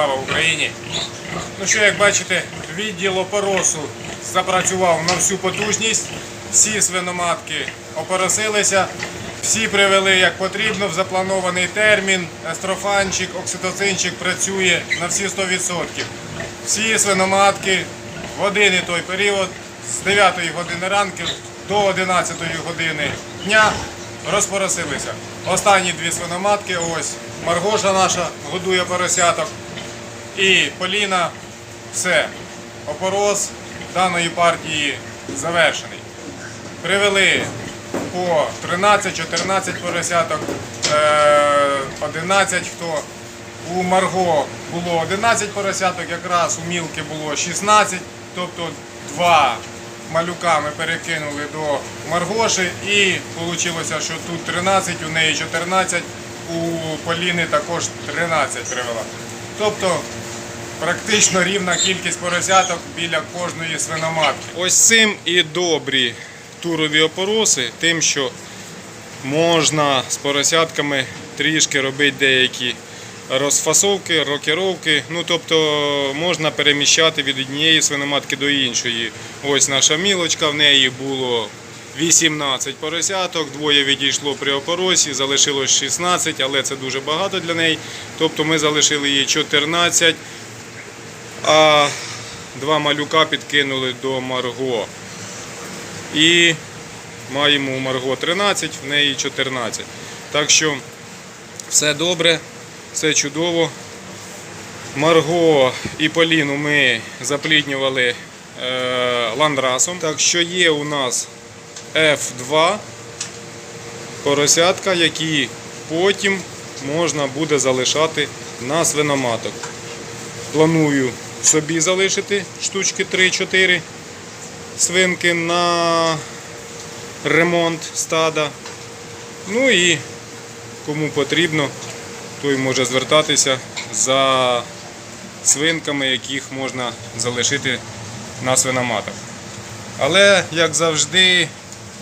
Слава Україні! Ну що, як бачите, відділ опоросу запрацював на всю потужність. Всі свиноматки опоросилися, всі привели як потрібно в запланований термін. Естрофанчик, окситоцинчик працює на всі 100%. Всі свиноматки в один і той період з 9 години ранку до 11 години дня розпоросилися. Останні дві свиноматки, ось Маргоша наша годує поросяток. І Поліна, все. Опорос даної партії завершений. Привели по 13-14 поросяток, е, 11 хто. У Марго було 11 поросяток, якраз у Мілки було 16, тобто два малюка ми перекинули до Маргоші і вийшло, що тут 13, у неї 14, у Поліни також 13 привела. Тобто практично рівна кількість поросяток біля кожної свиноматки. Ось цим і добрі турові опороси, тим, що можна з поросятками трішки робити деякі розфасовки, рокіровки. Ну, тобто можна переміщати від однієї свиноматки до іншої. Ось наша мілочка, в неї було 18 поросяток, двоє відійшло при опоросі, залишилось 16, але це дуже багато для неї. Тобто ми залишили їй 14, а два малюка підкинули до Марго. І маємо у Марго 13, в неї 14. Так що все добре, все чудово. Марго і Поліну ми запліднювали е, ландрасом. Так що є у нас F2 поросятка, які потім можна буде залишати на свиноматок. Планую собі залишити штучки 3-4 свинки на ремонт стада. Ну і кому потрібно, той може звертатися за свинками, яких можна залишити на свиноматах. Але, як завжди,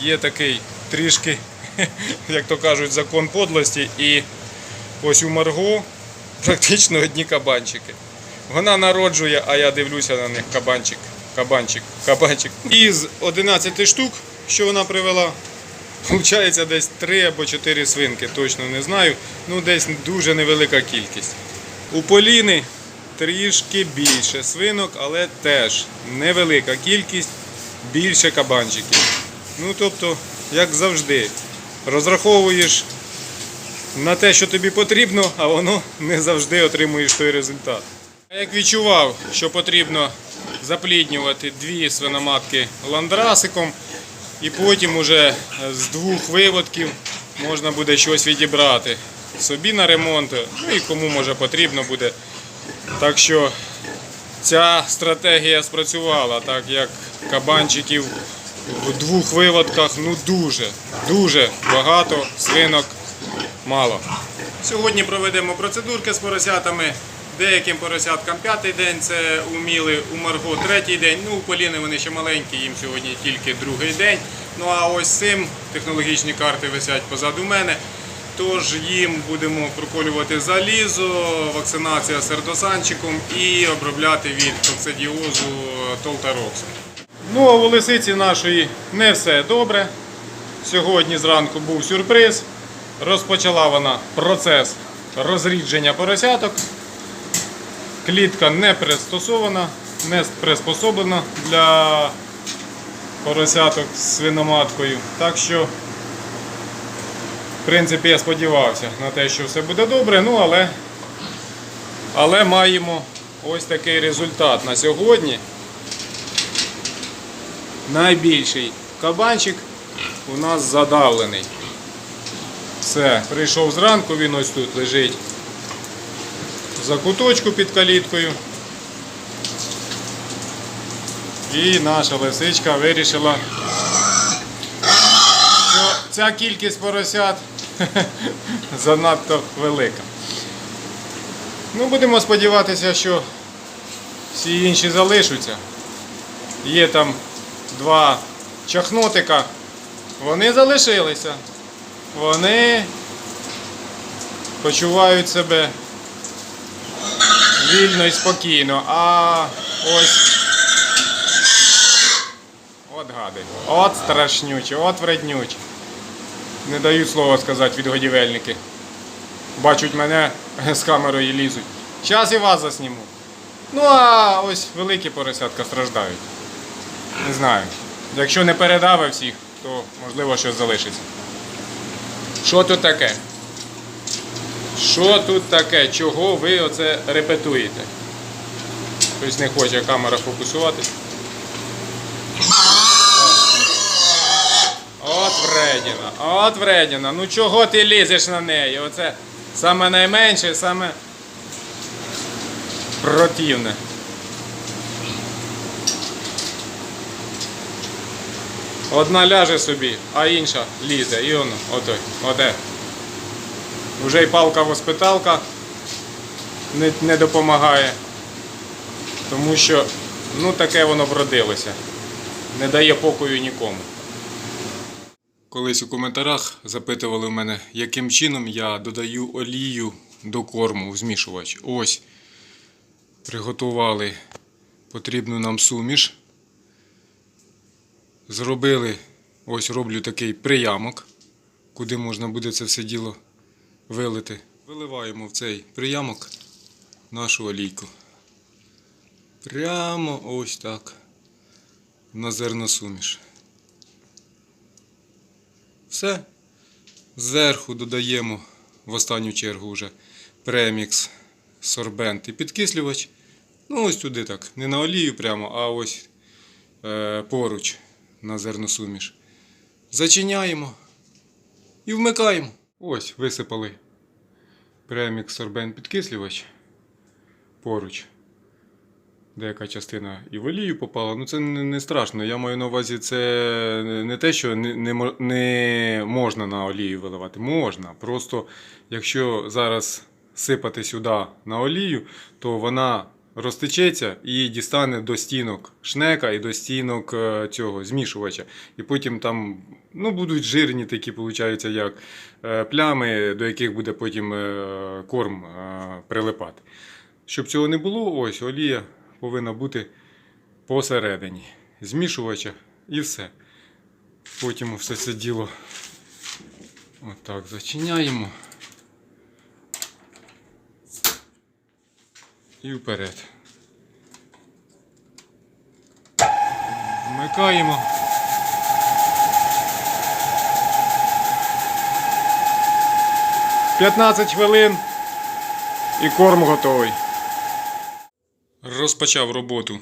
є такий трішки, як то кажуть, закон подлості. І ось у Марго практично одні кабанчики. Вона народжує, а я дивлюся на них кабанчик, кабанчик, кабанчик. Із 11 штук, що вона привела, виходить десь 3 або 4 свинки, точно не знаю. Ну, десь дуже невелика кількість. У Поліни трішки більше свинок, але теж невелика кількість, більше кабанчиків. Ну, тобто, як завжди, розраховуєш на те, що тобі потрібно, а воно не завжди отримуєш той результат. Як відчував, що потрібно запліднювати дві свиноматки ландрасиком, і потім уже з двох виводків можна буде щось відібрати собі на ремонт, ну і кому може потрібно буде. Так що ця стратегія спрацювала, так як кабанчиків в двох виводках ну дуже, дуже багато, свинок мало. Сьогодні проведемо процедурки з поросятами. Деяким поросяткам п'ятий день це уміли, у Марго третій день. Ну, у Поліни вони ще маленькі, їм сьогодні тільки другий день. Ну а ось цим технологічні карти висять позаду мене. Тож їм будемо проколювати залізо, вакцинація сердосанчиком і обробляти від коксидіозу толтароксом. Ну а у лисиці нашої не все добре. Сьогодні зранку був сюрприз. Розпочала вона процес розрідження поросяток. Клітка не пристосована, не приспособлена для поросяток з свиноматкою. Так що, в принципі, я сподівався на те, що все буде добре, ну але, але маємо ось такий результат на сьогодні. Найбільший кабанчик у нас задавлений. Все, прийшов зранку, він ось тут лежить за куточку під каліткою. І наша лисичка вирішила, що ця кількість поросят занадто велика. Ну, будемо сподіватися, що всі інші залишаться. Є там два чахнотика, вони залишилися. Вони почувають себе вільно і спокійно. А ось. От гади. От страшнючі, от вреднючі. Не дають слова сказати відгодівельники. Бачать мене з камерою і лізуть. Зараз і вас засніму. Ну а ось великі поросятка страждають. Не знаю. Якщо не передавив всіх, то можливо щось залишиться. Що тут таке? Що тут таке? Чого ви оце репетуєте? Хтось не хоче камера фокусуватись. От вредіна, от вредіна. Ну чого ти лізеш на неї? Оце саме найменше, саме противне. Одна ляже собі, а інша лізе. І воно, отой, оте. Уже й палка-воспиталка не, не допомагає. Тому що ну таке воно вродилося. Не дає покою нікому. Колись у коментарях запитували в мене, яким чином я додаю олію до корму в змішувач. Ось приготували потрібну нам суміш. Зробили, ось роблю такий приямок, куди можна буде це все діло вилити. Виливаємо в цей приямок нашу олійку. Прямо ось так. На зерносуміш. Все. Зверху додаємо в останню чергу вже премікс, сорбент і підкислювач. Ну, ось туди так. Не на олію прямо, а ось е, поруч на зерносуміш. Зачиняємо і вмикаємо. Ось висипали премікс, сорбент, підкислювач поруч. Деяка частина і в олію попала. Ну це не, не страшно. Я маю на увазі, це не те, що не, не, не можна на олію виливати. Можна. Просто якщо зараз сипати сюди на олію, то вона розтечеться і дістане до стінок шнека і до стінок е, цього змішувача. І потім там ну, будуть жирні такі, виходить, як е, плями, до яких буде потім е, корм прилипати. Щоб цього не було, ось олія повинна бути посередині змішувача і все. Потім все це діло отак зачиняємо. І вперед. Вмикаємо. П'ятнадцять хвилин і корм готовий. Розпочав роботу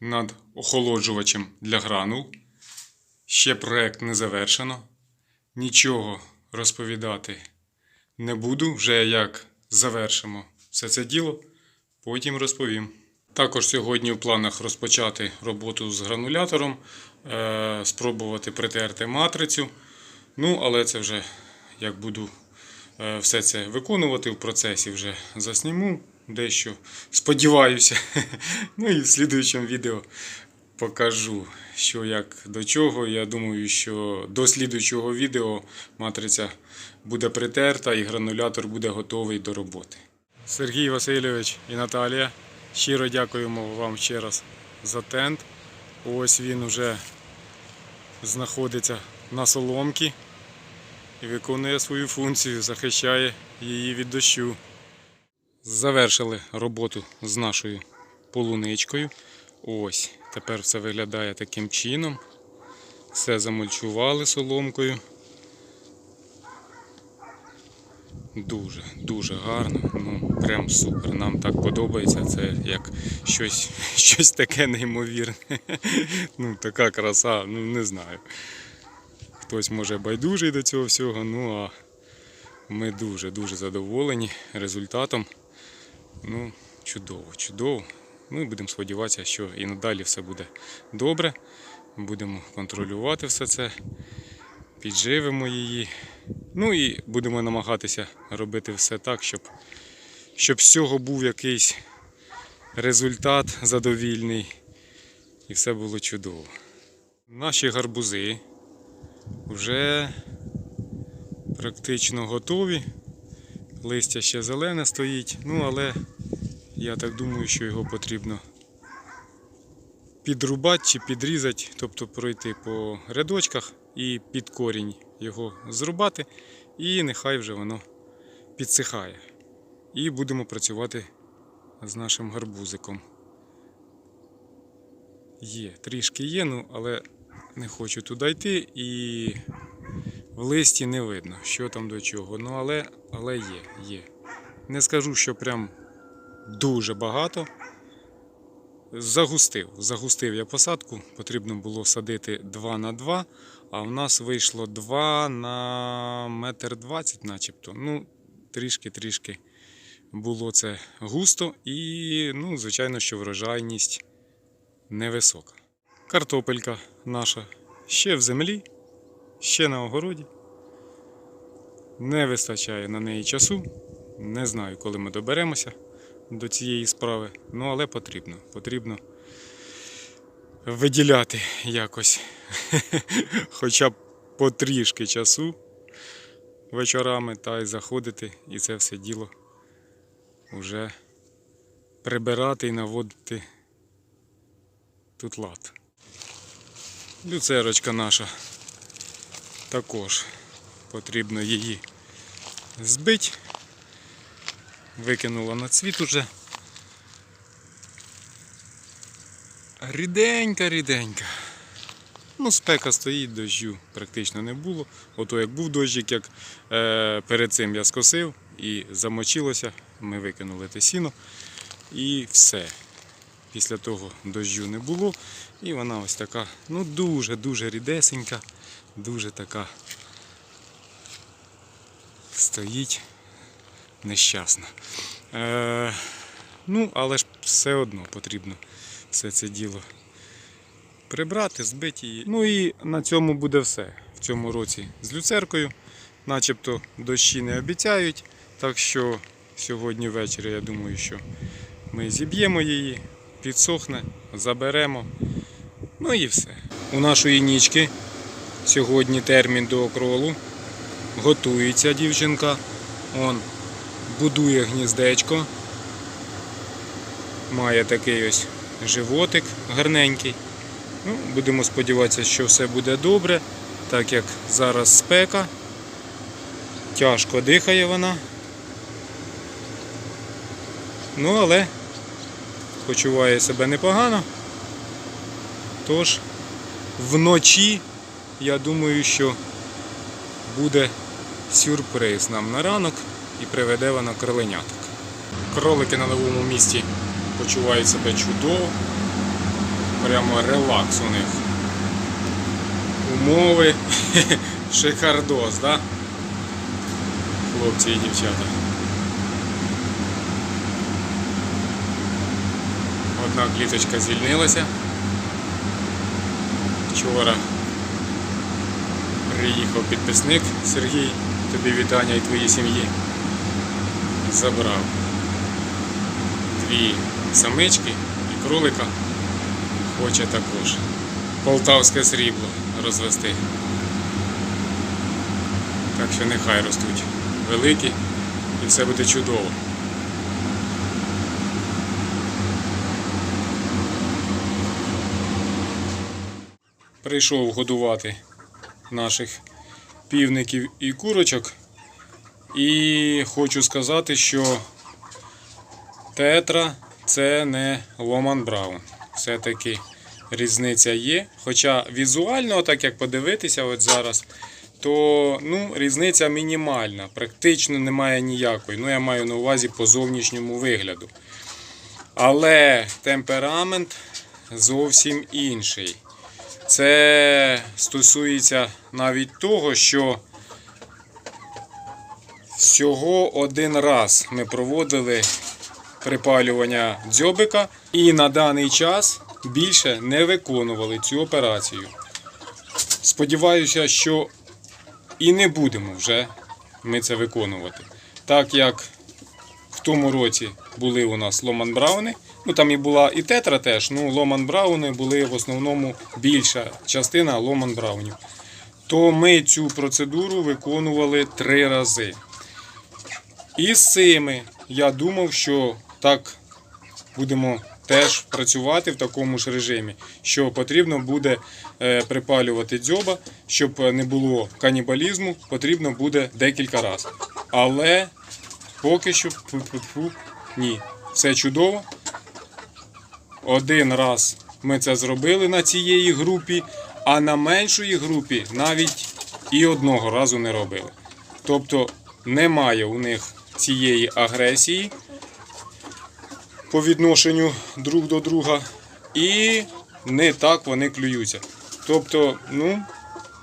над охолоджувачем для гранул. Ще проект не завершено. Нічого розповідати не буду. Вже як завершимо все це діло, потім розповім. Також сьогодні в планах розпочати роботу з гранулятором, е, спробувати притерти матрицю. Ну, але це вже як буду е, все це виконувати в процесі, вже засніму дещо. Сподіваюся. Ну і в слідуючому відео покажу, що як до чого. Я думаю, що до слідуючого відео матриця буде притерта і гранулятор буде готовий до роботи. Сергій Васильович і Наталія. Щиро дякуємо вам ще раз за тент. Ось він уже знаходиться на соломці і виконує свою функцію, захищає її від дощу. Завершили роботу з нашою полуничкою. Ось, тепер все виглядає таким чином. Все замульчували соломкою. Дуже, дуже гарно. Ну, прям супер. Нам так подобається. Це як щось, щось таке неймовірне. Ну, така краса, ну не знаю. Хтось може байдужий до цього всього, ну а ми дуже-дуже задоволені результатом. Ну, чудово, чудово. Ну і будемо сподіватися, що і надалі все буде добре. Будемо контролювати все це, підживимо її. Ну і будемо намагатися робити все так, щоб, щоб з цього був якийсь результат задовільний і все було чудово. Наші гарбузи вже практично готові. Листя ще зелене стоїть, ну але я так думаю, що його потрібно підрубати чи підрізати, тобто пройти по рядочках і під корінь його зрубати, і нехай вже воно підсихає. І будемо працювати з нашим гарбузиком. Є, трішки є, ну але не хочу туди йти і в листі не видно, що там до чого. Ну але, але є, є. Не скажу, що прям дуже багато. Загустив. Загустив я посадку. Потрібно було садити 2 на 2, а в нас вийшло 2 на метр 20 начебто. Ну, трішки-трішки було це густо і, ну, звичайно, що врожайність невисока. Картопелька наша ще в землі, ще на огороді. Не вистачає на неї часу. Не знаю, коли ми доберемося до цієї справи. Ну, але потрібно. Потрібно виділяти якось хоча б потрішки часу вечорами та й заходити і це все діло вже прибирати і наводити тут лад. Люцерочка наша також потрібно її збити. Викинула на цвіт уже. Ріденька, ріденька. Ну, спека стоїть, дощу практично не було. Ото як був дощик, як е, перед цим я скосив і замочилося, ми викинули те сіно і все. Після того дощу не було. І вона ось така, ну дуже-дуже рідесенька, дуже така стоїть нещасна. Е, ну, але ж все одно потрібно все це діло прибрати, збити її. Ну і на цьому буде все в цьому році з люцеркою. Начебто дощі не обіцяють, так що сьогодні ввечері я думаю, що ми зіб'ємо її, підсохне, заберемо. Ну і все. У нашої нічки сьогодні термін до окролу. Готується дівчинка. Он будує гніздечко. Має такий ось животик гарненький. Ну, будемо сподіватися, що все буде добре, так як зараз спека. Тяжко дихає вона. Ну, але почуває себе непогано. Тож вночі я думаю, що буде сюрприз нам на ранок і приведе вона кроленяток. Кролики на новому місці почувають себе чудово. Прямо релакс у них. Умови. Шикардос, да? Хлопці і дівчата. Одна кліточка звільнилася. Вчора приїхав підписник Сергій, тобі вітання і твоїй сім'ї. Забрав дві самички і кролика хоче також полтавське срібло розвести. Так що нехай ростуть великі і все буде чудово. Прийшов годувати наших півників і курочок. І хочу сказати, що тетра це не Ломан Браун. Все-таки різниця є. Хоча візуально, так як подивитися от зараз, то ну, різниця мінімальна, практично немає ніякої. Ну, я маю на увазі по зовнішньому вигляду. Але темперамент зовсім інший. Це стосується навіть того, що всього один раз ми проводили припалювання дзьобика і на даний час більше не виконували цю операцію. Сподіваюся, що і не будемо вже ми це виконувати. Так як в тому році були у нас Ломан Брауни, ну там і була і тетра теж, ну Ломан Брауни були в основному більша частина Ломан Браунів. То ми цю процедуру виконували три рази. І з цими я думав, що так будемо теж працювати в такому ж режимі, що потрібно буде е, припалювати дзьоба, щоб не було канібалізму, потрібно буде декілька разів. Але поки що ні, все чудово. Один раз ми це зробили на цієї групі, а на меншої групі навіть і одного разу не робили. Тобто немає у них цієї агресії по відношенню друг до друга, і не так вони клюються. Тобто, ну,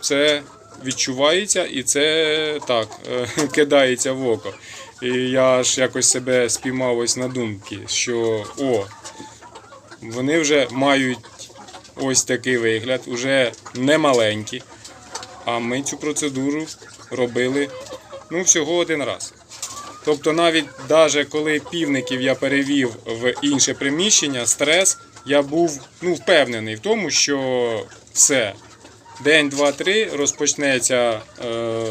це відчувається і це так е, кидається в око. І я ж якось себе спіймав ось на думки, що о, вони вже мають ось такий вигляд, уже не маленькі. А ми цю процедуру робили ну, всього один раз. Тобто навіть даже коли півників я перевів в інше приміщення, стрес, я був ну, впевнений в тому, що все. День, два, три розпочнеться е,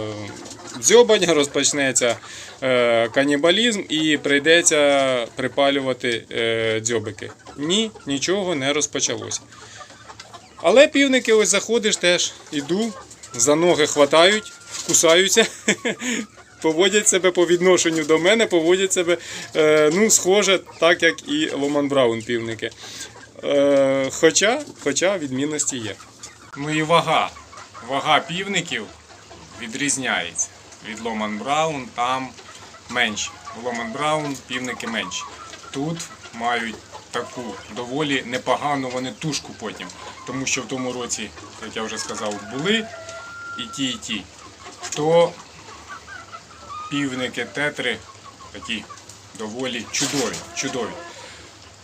дзьобання, розпочнеться е, канібалізм і прийдеться припалювати е, дзьобики. Ні, нічого не розпочалося. Але півники ось заходиш теж, іду, за ноги хватають, кусаються, поводять себе по відношенню до мене, поводять себе е, ну, схоже, так як і Ломан Браун півники. Е, хоча, хоча відмінності є. Ну і вага. Вага півників відрізняється. Від Ломан Браун там менші. У Ломан Браун півники менші. Тут мають таку доволі непогану вони тушку потім. Тому що в тому році, як я вже сказав, були і ті, і ті. То півники тетри такі доволі чудові. чудові.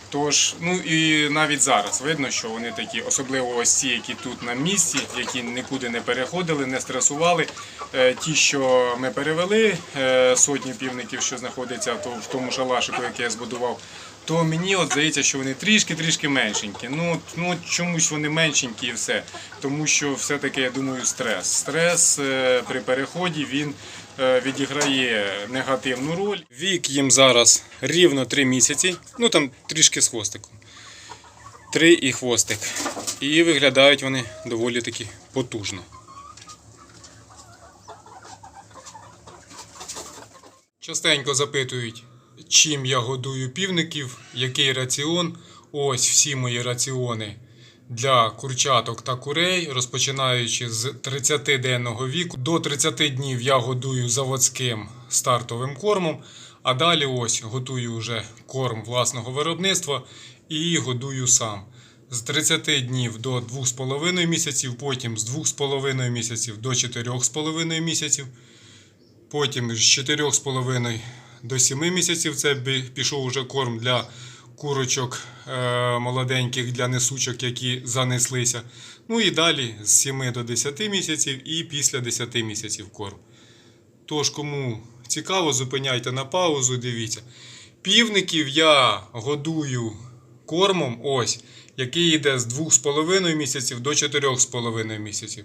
Тож, ну і навіть зараз видно, що вони такі, особливо ось ці, які тут на місці, які нікуди не переходили, не стресували. Е, Ті, що ми перевели, е, сотні півників, що знаходяться в тому шалашику, який я збудував, то мені от здається, що вони трішки-трішки меншенькі. Ну, ну чомусь вони меншенькі і все. Тому що все-таки, я думаю, стрес. Стрес е, при переході він е, відіграє негативну роль. Вік їм зараз рівно 3 місяці, ну там трішки з хвостиком. Три і хвостик. І виглядають вони доволі таки потужно. Частенько запитують, чим я годую півників, який раціон. Ось всі мої раціони для курчаток та курей, розпочинаючи з 30-денного віку. До 30 днів я годую заводським стартовим кормом, а далі ось готую вже корм власного виробництва і годую сам. З 30 днів до 2,5 місяців, потім з 2,5 місяців до 4,5 місяців. Потім з 4,5 до 7 місяців це пішов уже корм для курочок е, молоденьких, для несучок, які занеслися. Ну і далі з 7 до 10 місяців і після 10 місяців корм. Тож, кому цікаво, зупиняйте на паузу, дивіться. Півників я годую кормом, ось, який йде з 2,5 місяців до 4,5 місяців.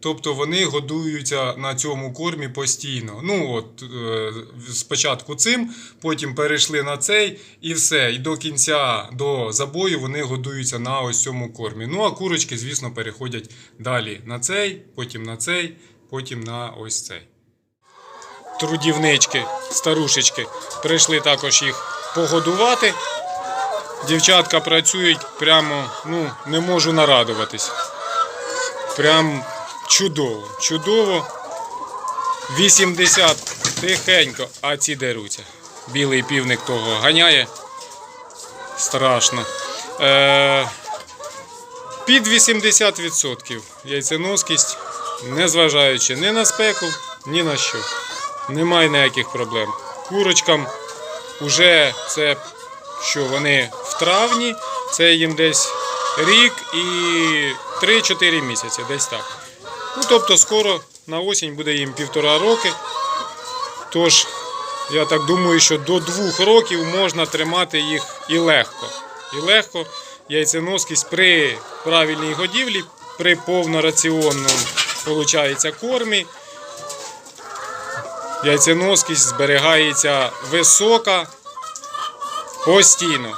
Тобто вони годуються на цьому кормі постійно. Ну от е, спочатку цим, потім перейшли на цей і все. І до кінця до забою вони годуються на ось цьому кормі. Ну а курочки, звісно, переходять далі на цей, потім на цей, потім на ось цей. Трудівнички, старушечки, прийшли також їх погодувати. Дівчатка працюють прямо, ну, не можу нарадуватись. Прям чудово, чудово. 80 тихенько, а ці деруться. Білий півник того ганяє. Страшно. Е, під 80% яйценоскість, незважаючи ні на спеку, ні на що. Немає ніяких проблем. Курочкам уже це що вони в травні, це їм десь рік і 3-4 місяці, десь так. Ну, тобто скоро на осінь буде їм півтора роки. Тож, я так думаю, що до двох років можна тримати їх і легко. І легко яйценоскість при правильній годівлі, при повнораціонному виходить, кормі. яйценоскість зберігається висока постійно.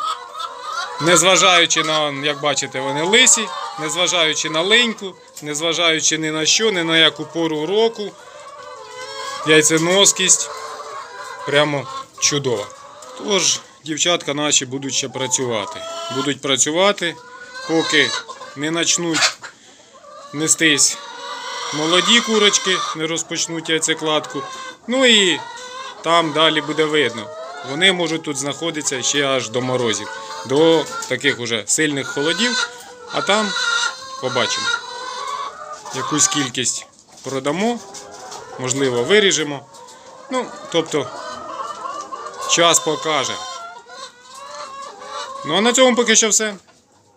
Незважаючи на, як бачите, вони лисі, незважаючи на леньку, незважаючи ні на що, ні на яку пору року, яйценоскість прямо чудова. Тож, дівчатка наші будуть ще працювати. Будуть працювати, поки не почнуть нестись молоді курочки, не розпочнуть яйцекладку. Ну і там далі буде видно. Вони можуть тут знаходитися ще аж до морозів, до таких уже сильних холодів, а там побачимо. Якусь кількість продамо, можливо, виріжемо. Ну, тобто, час покаже. Ну а на цьому поки що все.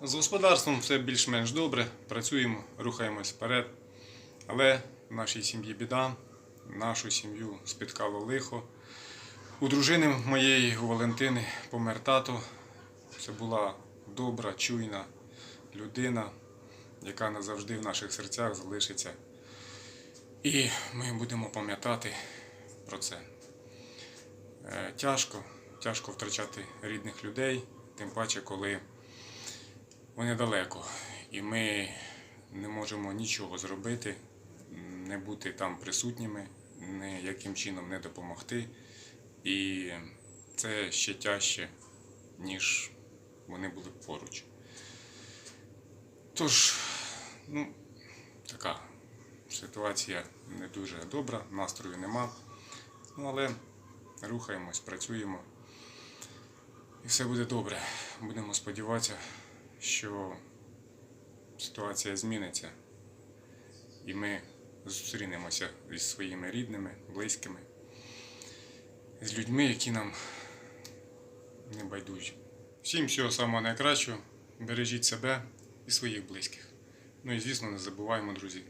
З господарством все більш-менш добре. Працюємо, рухаємось вперед. Але в нашій сім'ї біда, нашу сім'ю спіткало лихо. У дружини моєї, у Валентини, помер тато. Це була добра, чуйна людина, яка назавжди в наших серцях залишиться. І ми будемо пам'ятати про це. Е, Тяжко, тяжко втрачати рідних людей, тим паче, коли вони далеко. І ми не можемо нічого зробити, не бути там присутніми, ніяким чином не допомогти. І це ще тяжче, ніж вони були поруч. Тож, ну, така ситуація не дуже добра, настрою нема. Ну, але рухаємось, працюємо. І все буде добре. Будемо сподіватися, що ситуація зміниться. І ми зустрінемося із своїми рідними, близькими, з людьми, які нам не байдужі. Всім всього самого найкращого. Бережіть себе і своїх близьких. Ну і звісно, не забуваємо, друзі,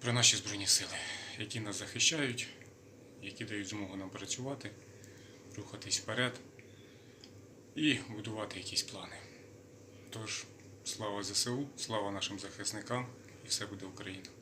про наші Збройні Сили, які нас захищають, які дають змогу нам працювати, рухатись вперед і будувати якісь плани. Тож, слава ЗСУ, слава нашим захисникам і все буде Україна.